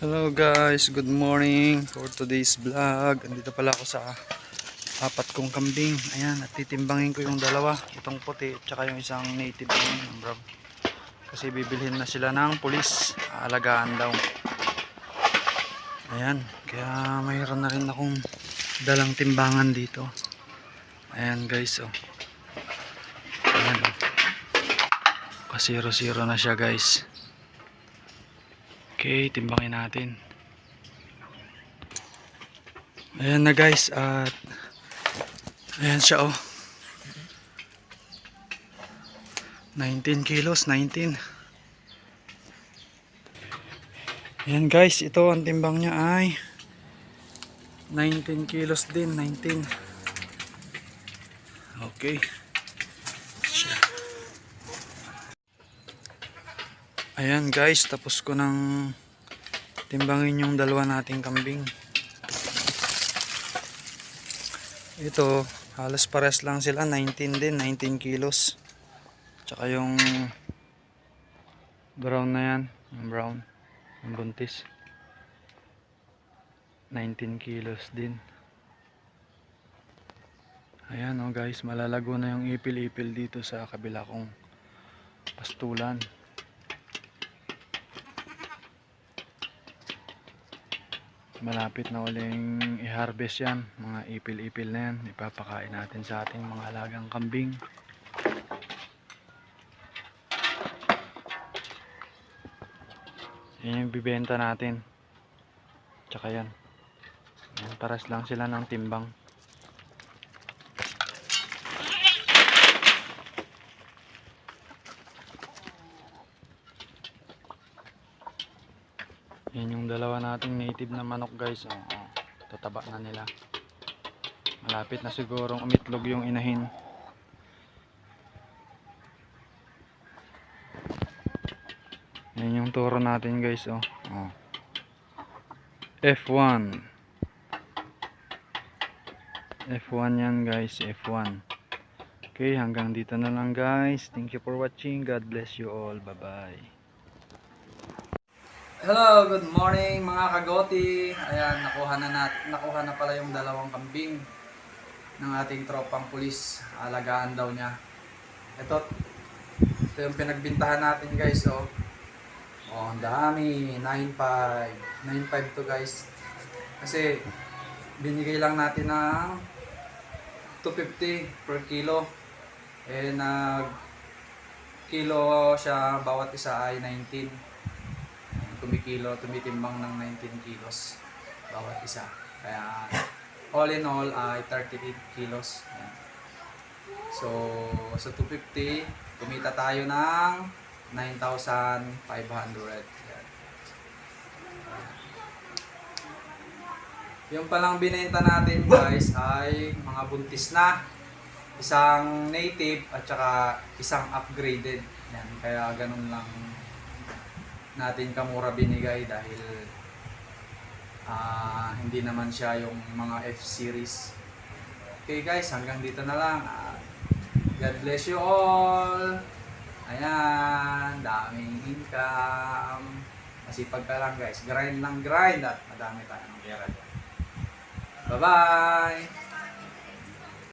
Hello guys, good morning for today's vlog. Andito pala ako sa apat kong kambing. Ayan, at titimbangin ko yung dalawa. Itong puti, tsaka yung isang native yun, yung brown. Kasi bibilhin na sila ng pulis. Aalagaan daw. Ayan, kaya mayroon na rin akong dalang timbangan dito. Ayan guys, oh. Ayan, oh. Pasiro-siro na siya guys. Okay, timbangin natin. Ayan na guys, at ayan siya oh. 19 kilos, 19. Ayan guys, ito ang timbang niya ay 19 kilos din, 19. Okay. Ayan guys, tapos ko nang timbangin yung dalawa nating kambing. Ito, halos pares lang sila, 19 din, 19 kilos. Tsaka yung brown na yan, yung brown, yung buntis. 19 kilos din. Ayan oh guys, malalago na yung ipil-ipil dito sa kabila kong pastulan. Malapit na uling i-harvest yan. Mga ipil-ipil na yan. Ipapakain natin sa ating mga alagang kambing. Yan yung bibenta natin. Tsaka yan. Yan, paras lang sila ng timbang Yan yung dalawa nating native na manok guys. Oh, oh. Tataba na nila. Malapit na sigurong umitlog yung inahin. Yan yung turo natin guys. Oh. Oh. F1. F1 yan guys. F1. Okay, hanggang dito na lang guys. Thank you for watching. God bless you all. Bye bye. Hello, good morning mga kagoti. Ayan, nakuha na nat nakuha na pala yung dalawang kambing ng ating tropang pulis. Alagaan daw niya. Ito, ito yung pinagbintahan natin guys. Oh, oh ang dami. 9.5. 9.5 to guys. Kasi binigay lang natin ng 250 per kilo. Eh, nag kilo siya bawat isa ay 19 tumikilo, tumitimbang ng 19 kilos bawat isa. Kaya all in all ay 38 kilos. So sa 250, kumita tayo ng 9,500. Ayan. Yung palang binenta natin guys ay mga buntis na. Isang native at saka isang upgraded. Yan, kaya ganun lang natin kamura binigay dahil ah, hindi naman siya yung mga F-series. Okay guys, hanggang dito na lang. Ah, God bless you all. Ayan, daming income. Masipag ka lang guys. Grind lang grind at madami tayong pera. Bye-bye!